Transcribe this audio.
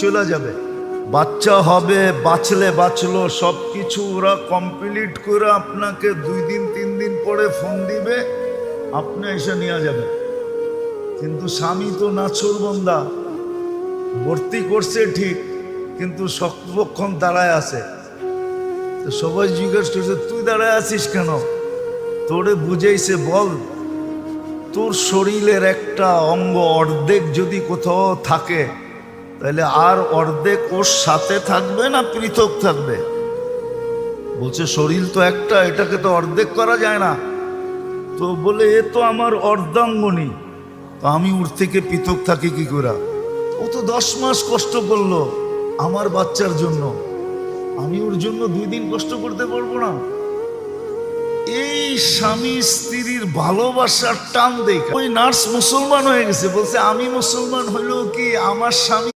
চলে যাবে। বাচ্চা হবে, বাঁচলে বাঁচলো সব কিছু ওরা কমপ্লিট করে আপনাকে দুই দিন, তিন দিন পরে ফোন দিবে, আপনি এসে নিয়ে যাবে কিন্তু স্বামী তো নাছর বন্দা। ভর্তি করছে ঠিক, কিন্তু সক্ষণ দাঁড়ায় আছে। তো সবাই জিজ্ঞেস করছে, তুই দাঁড়ায় আছিস কেন? তোরে বুঝেইছে, বল। তোর শরীরের একটা অঙ্গ অর্ধেক যদি কোথাও থাকে তাহলে আর অর্ধেক ওর সাথে থাকবে না পৃথক থাকবে? বলছে, শরীর তো একটা, এটাকে তো অর্ধেক করা যায় না। তো বলে, এ তো আমার অর্ধাঙ্গনী। তো আমি ওর থেকে পৃথক থাকি কি করে? ও তো দশ মাস কষ্ট করল আমার বাচ্চার জন্য। আমি ওর জন্য দুই দিন কষ্ট করতে পারব না। এই স্বামী স্ত্রীর ভালোবাসার টান দেখে ওই নার্স মুসলমান হয়ে গেছে। বলছে, আমি মুসলমান হইলেও কি আমার স্বামী